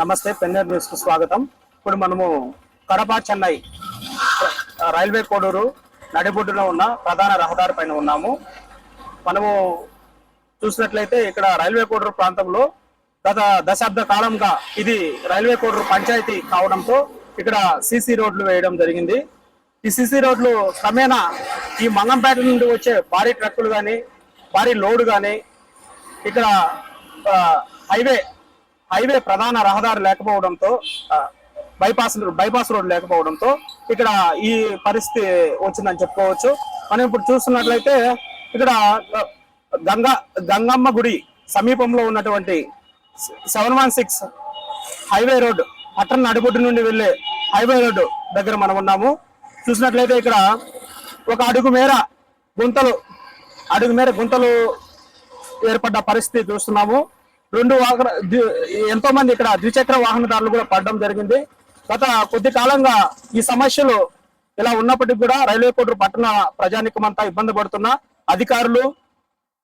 నమస్తే పెన్నర్ న్యూస్కు స్వాగతం. ఇప్పుడు మనము కడప చెన్నై రైల్వే కోడూరు నడిబొడ్డులో ఉన్న ప్రధాన రహదారి పైన ఉన్నాము. మనము చూసినట్లయితే ఇక్కడ రైల్వే కోడూరు ప్రాంతంలో గత దశాబ్ద కాలంగా ఇది రైల్వే కోడూరు పంచాయతీ కావడంతో ఇక్కడ సీసీ రోడ్లు వేయడం జరిగింది. ఈ సీసీ రోడ్లు క్రమేణా ఈ మంగంపేట నుండి వచ్చే భారీ ట్రక్కులు కానీ భారీ లోడ్ కానీ ఇక్కడ హైవే హైవే ప్రధాన రహదారి లేకపోవడంతో బైపాస్ బైపాస్ రోడ్ లేకపోవడంతో ఇక్కడ ఈ పరిస్థితి వచ్చిందని చెప్పుకోవచ్చు. మనం ఇప్పుడు చూస్తున్నట్లయితే ఇక్కడ గంగా గంగమ్మ గుడి సమీపంలో ఉన్నటువంటి seven one six highway road పట్టణ నడిబొడ్డు నుండి వెళ్ళే హైవే రోడ్డు దగ్గర మనం ఉన్నాము. చూసినట్లయితే ఇక్కడ ఒక అడుగు మేర గుంతలు అడుగు మేర గుంతలు ఏర్పడ్డ పరిస్థితి చూస్తున్నాము. రెండు వాహన ఎంతో మంది ఇక్కడ ద్విచక్ర వాహనదారులు కూడా పడడం జరిగింది. గత కొద్ది కాలంగా ఈ సమస్యలు ఇలా ఉన్నప్పటికీ కూడా రైల్వే కోడూరు పట్టణ ప్రజానికం అంతా ఇబ్బంది పడుతున్న అధికారులు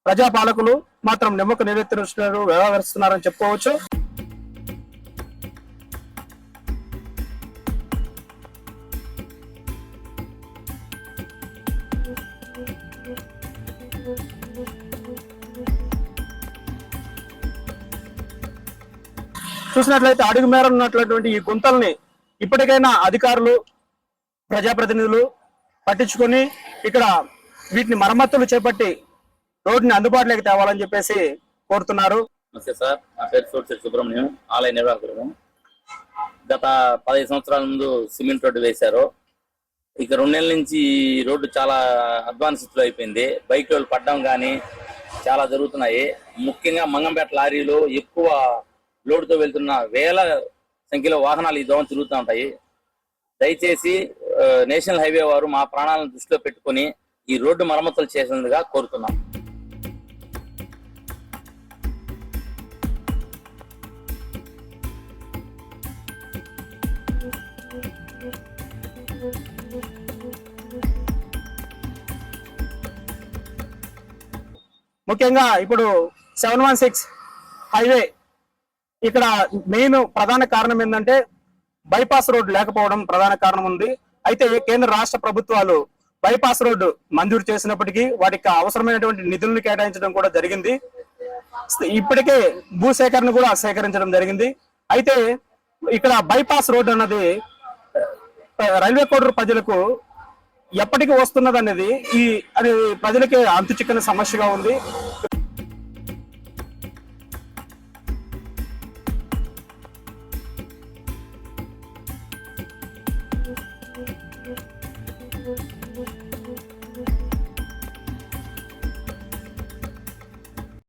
ప్రజాపాలకులు మాత్రం నిమ్మకు నిరెత్తిస్తున్నారు వ్యవహరిస్తున్నారని చెప్పుకోవచ్చు. చూసినట్లయితే అడుగు మేర ఉన్నటువంటి ఈ గుంతల్ని ఇప్పటికైనా అధికారులు ప్రజాప్రతినిధులు పట్టించుకొని ఇక్కడ వీటిని మరమ్మతులు చేపట్టి రోడ్డుని అందుబాటులోకి తేవాలని చెప్పేసి కోరుతున్నారు. నమస్తే సార్. నా పేరు సోడ్సెట్ సుబ్రహ్మణ్యం ఆలయ నిర్వాహకుడు గత పదహైదు సంవత్సరాల ముందు సిమెంట్ రోడ్డు వేశారు. ఇక రెండు నెలల నుంచి ఈ రోడ్డు చాలా అడ్వాన్స్ స్థితిలో అయిపోయింది. బైక్ వాళ్ళు పడ్డం కానీ చాలా జరుగుతున్నాయి. ముఖ్యంగా మంగంపేట లారీలు ఎక్కువ లోడ్తో వెళ్తున్న వేల సంఖ్యలో వాహనాలు ఈ దోమ తిరుగుతూ ఉంటాయి. దయచేసి నేషనల్ హైవే వారు మా ప్రాణాలను దృష్టిలో పెట్టుకొని ఈ రోడ్డు మరమ్మతులు చేసినందుగా కోరుతున్నాం. ముఖ్యంగా ఇప్పుడు సెవెన్ వన్ సిక్స్ హైవే ఇక్కడ మెయిన్ ప్రధాన కారణం ఏంటంటే బైపాస్ రోడ్ లేకపోవడం ప్రధాన కారణం ఉంది. అయితే కేంద్ర రాష్ట్ర ప్రభుత్వాలు బైపాస్ రోడ్డు మంజూరు చేసినప్పటికీ వాటికి అవసరమైనటువంటి నిధులను కేటాయించడం కూడా జరిగింది. ఇప్పటికే భూసేకరణ కూడా సేకరించడం జరిగింది. అయితే ఇక్కడ బైపాస్ రోడ్డు అన్నది రైల్వే కోడూరు ప్రజలకు ఎప్పటికి వస్తున్నది అనేది ఈ అది ప్రజలకి అంతు చిక్కని సమస్యగా ఉంది